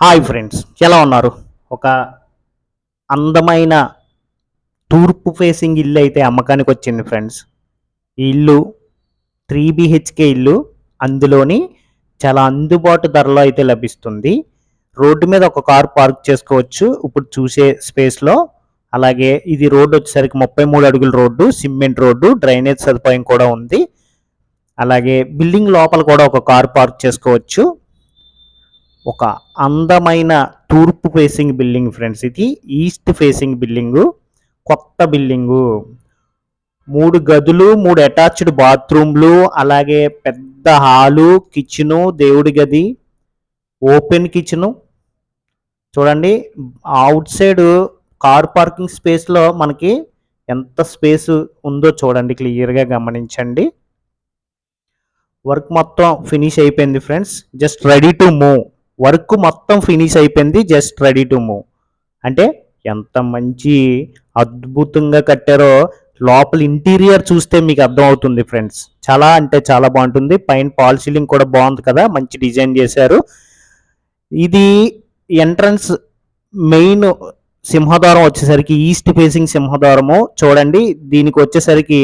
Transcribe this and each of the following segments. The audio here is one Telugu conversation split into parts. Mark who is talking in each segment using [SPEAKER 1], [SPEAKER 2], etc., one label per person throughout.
[SPEAKER 1] హాయ్ ఫ్రెండ్స్ ఎలా ఉన్నారు? ఒక అందమైన తూర్పు ఫేసింగ్ ఇల్లు అయితే అమ్మకానికి వచ్చింది ఫ్రెండ్స్. ఈ ఇల్లు త్రీ బిహెచ్కే ఇల్లు అందులోని చాలా అందుబాటు ధరలో అయితే లభిస్తుంది. రోడ్డు మీద ఒక కారు పార్క్ చేసుకోవచ్చు ఇప్పుడు చూసే స్పేస్లో అలాగే ఇది రోడ్డు వచ్చేసరికి ముప్పై మూడు అడుగుల రోడ్డు సిమెంట్ రోడ్డు డ్రైనేజ్ సదుపాయం కూడా ఉంది. అలాగే బిల్డింగ్ లోపల కూడా ఒక కారు పార్క్ చేసుకోవచ్చు. ఒక అందమైన తూర్పు ఫేసింగ్ బిల్డింగ్ ఫ్రెండ్స్ ఇది ఈస్ట్ ఫేసింగ్ బిల్డింగు కొత్త బిల్డింగు. మూడు గదులు మూడు అటాచ్డ్ బాత్రూమ్లు అలాగే పెద్ద హాలు కిచెను దేవుడి గది ఓపెన్ కిచెను. చూడండి అవుట్ సైడ్ కార్ పార్కింగ్ స్పేస్లో మనకి ఎంత స్పేస్ ఉందో చూడండి క్లియర్గా గమనించండి. వర్క్ మొత్తం ఫినిష్ అయిపోయింది friends. Just ready to move. Work మొత్తం ఫినిష్ అయిపోయింది జస్ట్ రెడీ టు మూవ్. అంటే ఎంత మంచి అద్భుతంగా కట్టారో. లోపల ఇంటీరియర్ చూస్తే మీకు అర్థమవుతుంది ఫ్రెండ్స్. చాలా అంటే చాలా బాగుంటుంది. పైన పాల్ సీలింగ్ కూడా బాగుంది కదా మంచి డిజైన్ చేశారు. ఇది ఎంట్రన్స్ మెయిన్ సింహద్వారం వచ్చేసరికి ఈస్ట్ ఫేసింగ్ సింహద్వారము. చూడండి దీనికి వచ్చేసరికి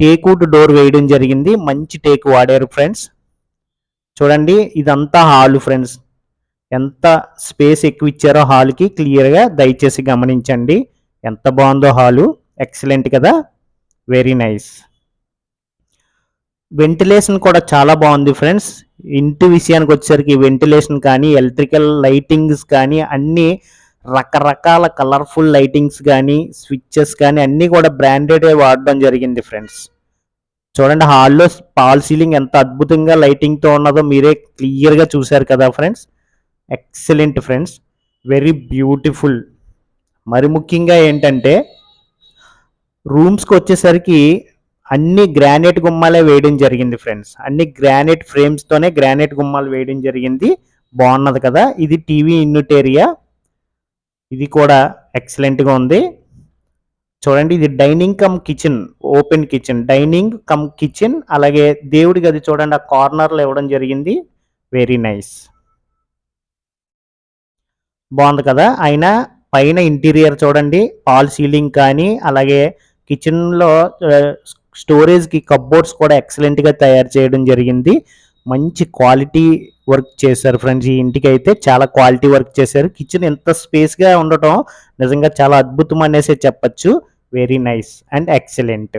[SPEAKER 1] టేకుడ్ డోర్ వేయడం జరిగింది. మంచి టేక్ వాడారు ఫ్రెండ్స్. చూడండి ఇదంతా హాల్ ఫ్రెండ్స్. ఎంత స్పేస్ ఎక్కువ ఇచ్చారో హాల్కి క్లియర్గా దయచేసి గమనించండి. ఎంత బాగుందో హాలు. ఎక్సలెంట్ కదా. Very nice. వెంటిలేషన్ కూడా చాలా బాగుంది ఫ్రెండ్స్. ఇంటి విషయానికి వచ్చేసరికి వెంటిలేషన్ కానీ ఎలక్ట్రికల్ లైటింగ్స్ కానీ అన్నీ రకరకాల కలర్ఫుల్ లైటింగ్స్ కానీ స్విచ్చెస్ కానీ అన్నీ కూడా బ్రాండెడ్ వాడడం జరిగింది ఫ్రెండ్స్. చూడండి హాల్లో పాల్ సీలింగ్ ఎంత అద్భుతంగా లైటింగ్తో ఉన్నదో మీరే క్లియర్గా చూశారు కదా friends. Excellent friends. Very beautiful. మరి ముఖ్యంగా ఏంటంటే రూమ్స్కి వచ్చేసరికి అన్ని గ్రానైట్ గుమ్మాలే వేయడం జరిగింది ఫ్రెండ్స్. అన్ని గ్రానైట్ ఫ్రేమ్స్తోనే గ్రానైట్ గుమ్మాలు వేయడం జరిగింది. బాగున్నది కదా. ఇది టీవీ ఇన్యూట్ ఏరియా ఇది కూడా ఎక్సలెంట్గా ఉంది. చూడండి ఇది dining cum kitchen open kitchen. Dining cum kitchen అలాగే దేవుడి గది చూడండి ఆ కార్నర్లో ఇవ్వడం జరిగింది. Very nice. బాగుంది కదా. అయినా పైన ఇంటీరియర్ చూడండి పాల్ సీలింగ్ కానీ అలాగే కిచెన్లో స్టోరేజ్కి కబ్బోర్డ్స్ కూడా ఎక్సలెంట్గా తయారు చేయడం జరిగింది. మంచి క్వాలిటీ వర్క్ చేశారు ఫ్రెండ్స్ ఈ ఇంటికి అయితే చాలా క్వాలిటీ వర్క్ చేశారు. కిచెన్ ఎంత స్పేస్గా ఉండటం నిజంగా చాలా అద్భుతం అనేసి చెప్పచ్చు. Very nice and excellent.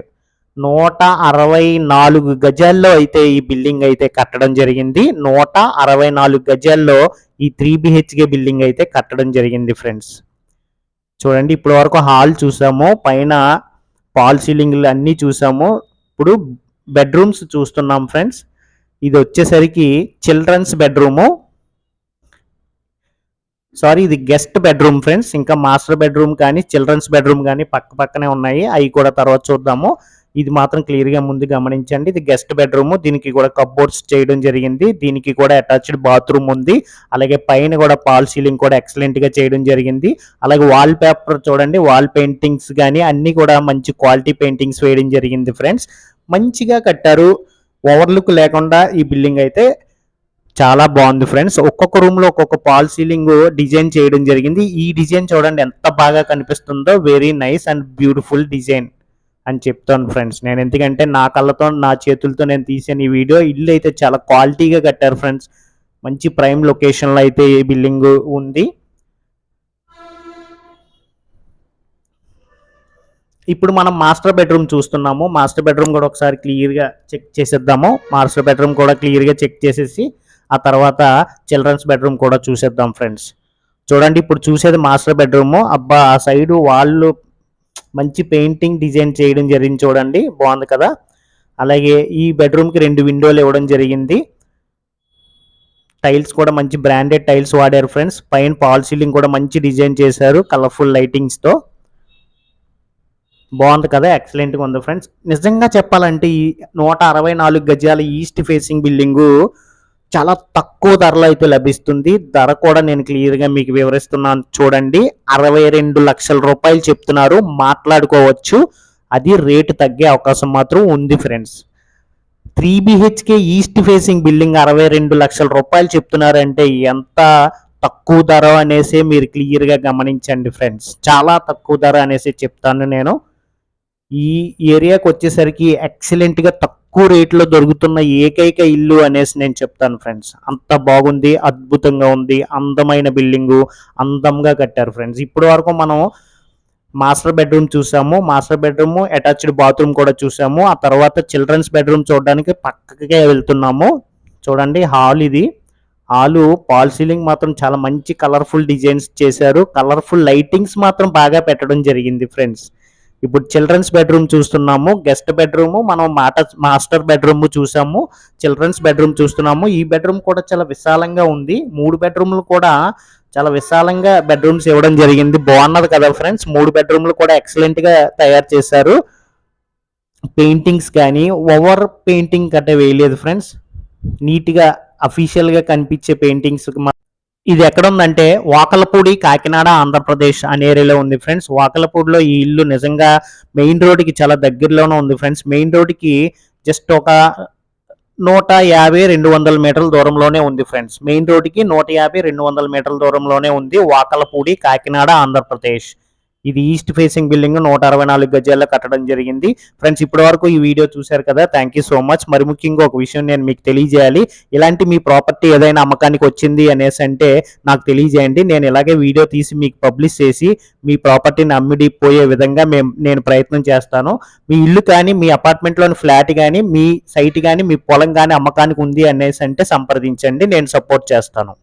[SPEAKER 1] నూట అరవై నాలుగు గజాల్లో అయితే ఈ బిల్డింగ్ అయితే కట్టడం జరిగింది. నూట అరవై నాలుగు గజాల్లో ఈ త్రీ బిహెచ్కే బిల్డింగ్ అయితే కట్టడం జరిగింది ఫ్రెండ్స్. చూడండి ఇప్పటి వరకు హాల్ చూసాము. పైన పాల్ సీలింగ్లు అన్నీ చూసాము. ఇప్పుడు బెడ్రూమ్స్ చూస్తున్నాం ఫ్రెండ్స్. ఇది వచ్చేసరికి చిల్డ్రన్స్ బెడ్రూము. సారీ ఇది గెస్ట్ బెడ్రూమ్ ఫ్రెండ్స్. ఇంకా మాస్టర్ బెడ్రూమ్ కానీ చిల్డ్రన్స్ బెడ్రూమ్ కానీ పక్క పక్కనే ఉన్నాయి. అవి కూడా తర్వాత చూద్దాము. ఇది మాత్రం క్లియర్గా ముందు గమనించండి. ఇది గెస్ట్ బెడ్రూమ్ దీనికి కూడా కబ్బోర్డ్స్ చేయడం జరిగింది. దీనికి కూడా అటాచ్డ్ బాత్రూమ్ ఉంది. అలాగే పైన కూడా పాల్ సీలింగ్ కూడా ఎక్సలెంట్గా చేయడం జరిగింది. అలాగే వాల్ పేపర్ చూడండి. వాల్ పెయింటింగ్స్ కానీ అన్ని కూడా మంచి క్వాలిటీ పెయింటింగ్స్ వేయడం జరిగింది ఫ్రెండ్స్ మంచిగా కట్టారు. ఓవర్లుక్ లేకుండా ఈ బిల్డింగ్ అయితే చాలా బాగుంది ఫ్రెండ్స్ ఒక్కొక్క రూమ్లో ఒక్కొక్క పాల్ సీలింగ్ డిజైన్ చేయడం జరిగింది. ఈ డిజైన్ చూడండి ఎంత బాగా కనిపిస్తుందో. Very nice and beautiful design అని చెప్తాను ఫ్రెండ్స్ నేను ఎందుకంటే నా కళ్ళతో నా చేతులతో నేను తీసాను ఈ వీడియో ఇల్లు అయితే చాలా క్వాలిటీగా కట్టారు ఫ్రెండ్స్ మంచి ప్రైమ్ లొకేషన్లో అయితే ఈ బిల్డింగ్ ఉంది. ఇప్పుడు మనం మాస్టర్ బెడ్రూమ్ చూస్తున్నాము. మాస్టర్ బెడ్రూమ్ కూడా ఒకసారి క్లియర్గా చెక్ చేసేద్దాము. మాస్టర్ బెడ్రూమ్ కూడా క్లియర్గా చెక్ చేసేసి ఆ తర్వాత చిల్డ్రన్స్ బెడ్రూమ్ కూడా చూసేద్దాం ఫ్రెండ్స్ చూడండి ఇప్పుడు చూసేది మాస్టర్ బెడ్రూమ్ అబ్బా ఆ సైడ్ వాళ్ళు మంచి పెయింటింగ్ డిజైన్ చేయడం జరిగింది చూడండి. బాగుంది కదా? అలాగే ఈ బెడ్రూమ్కి రెండు విండోలు ఇవ్వడం జరిగింది. టైల్స్ కూడా మంచి బ్రాండెడ్ టైల్స్ వాడారు ఫ్రెండ్స్. పైన పాల్ సీలింగ్ కూడా మంచి డిజైన్ చేశారు కలర్ఫుల్ లైటింగ్స్తో. బాగుంది కదా? ఎక్సలెంట్గా ఉంది ఫ్రెండ్స్. నిజంగా చెప్పాలంటే ఈ నూట అరవై నాలుగు గజాల ఈస్ట్ ఫేసింగ్ బిల్డింగు చాలా తక్కువ ధరలో అయితే లభిస్తుంది. ధర కూడా నేను క్లియర్గా మీకు వివరిస్తున్నాను చూడండి. అరవై రెండు లక్షల రూపాయలు చెప్తున్నారు. మాట్లాడుకోవచ్చు. అది రేటు తగ్గే అవకాశం మాత్రం ఉంది friends. Three BHK east facing building అరవై రెండు లక్షల రూపాయలు చెప్తున్నారంటే ఎంత తక్కువ ధర అనేసి మీరు క్లియర్గా గమనించండి ఫ్రెండ్స్. చాలా తక్కువ ధర అనేసి చెప్తాను నేను. ఈ ఏరియాకి వచ్చేసరికి ఎక్సలెంట్గా తక్కువ తక్కువ రేట్లో దొరుకుతున్న ఏకైక ఇల్లు అనేసి నేను చెప్తాను ఫ్రెండ్స్. అంత బాగుంది అద్భుతంగా ఉంది అందమైన బిల్డింగు అందంగా కట్టారు ఫ్రెండ్స్. ఇప్పటి వరకు మనం మాస్టర్ బెడ్రూమ్ చూసాము మాస్టర్ బెడ్రూమ్ అటాచ్డ్ బాత్రూమ్ కూడా చూసాము. ఆ తర్వాత చిల్డ్రన్స్ బెడ్రూమ్ చూడడానికి పక్కకే వెళ్తున్నాము. చూడండి హాల్ ఇది. హాలు పాల్ సీలింగ్ మాత్రం చాలా మంచి కలర్ఫుల్ డిజైన్స్ చేశారు. కలర్ఫుల్ లైటింగ్స్ మాత్రం బాగా పెట్టడం జరిగింది ఫ్రెండ్స్. ఇప్పుడు చిల్డ్రన్స్ బెడ్రూమ్ చూస్తున్నాము గెస్ట్ బెడ్రూమ్ మనం మాట మాస్టర్ బెడ్రూమ్ చూసాము చిల్డ్రన్స్ బెడ్రూమ్ చూస్తున్నాము. ఈ బెడ్రూమ్ కూడా చాలా విశాలంగా ఉంది. మూడు బెడ్రూమ్లు కూడా చాలా విశాలంగా బెడ్రూమ్స్ ఇవ్వడం జరిగింది. బాగున్నది కదా ఫ్రెండ్స్? మూడు బెడ్రూమ్లు కూడా ఎక్సలెంట్గా తయారు చేశారు. పెయింటింగ్స్ కానీ ఓవర్ పెయింటింగ్ కట్టే వేయలేదు ఫ్రెండ్స్. నీట్గా కనిపించే పెయింటింగ్స్ ఇది ఎక్కడ ఉందంటే వాకలపూడి కాకినాడ ఆంధ్రప్రదేశ్ అనే ఏరియాలో ఉంది ఫ్రెండ్స్. వాకలపూడిలో ఈ ఇల్లు నిజంగా మెయిన్ రోడ్డుకి చాలా దగ్గరలోనే ఉంది ఫ్రెండ్స్. మెయిన్ రోడ్డుకి జస్ట్ ఒక నూట యాభై రెండు వందల మీటర్ల దూరంలోనే ఉంది ఫ్రెండ్స్. మెయిన్ రోడ్డుకి నూట యాభై రెండు వందల మీటర్ల దూరంలోనే ఉంది వాకలపూడి కాకినాడ ఆంధ్రప్రదేశ్. ఇది ఈస్ట్ ఫేసింగ్ బిల్డింగ్ నూట అరవై నాలుగు గజాల్లో కట్టడం జరిగింది. ఫ్రెండ్స్ ఇప్పటి వరకు ఈ వీడియో చూశారు కదా? థ్యాంక్ యూ సో మచ్ మరి ముఖ్యంగా ఒక విషయం నేను మీకు తెలియజేయాలి. ఇలాంటి మీ ప్రాపర్టీ ఏదైనా అమ్మకానికి వచ్చింది అనేసి అంటే నాకు తెలియజేయండి. నేను ఇలాగే వీడియో తీసి మీకు పబ్లిష్ చేసి మీ ప్రాపర్టీని అమ్మిడి పోయే విధంగా మేము నేను ప్రయత్నం చేస్తాను. మీ ఇల్లు కానీ మీ అపార్ట్మెంట్లోని ఫ్లాట్ కానీ మీ సైట్ కానీ మీ పొలం కానీ అమ్మకానికి ఉంది అనేసి అంటే సంప్రదించండి. నేను సపోర్ట్ చేస్తాను.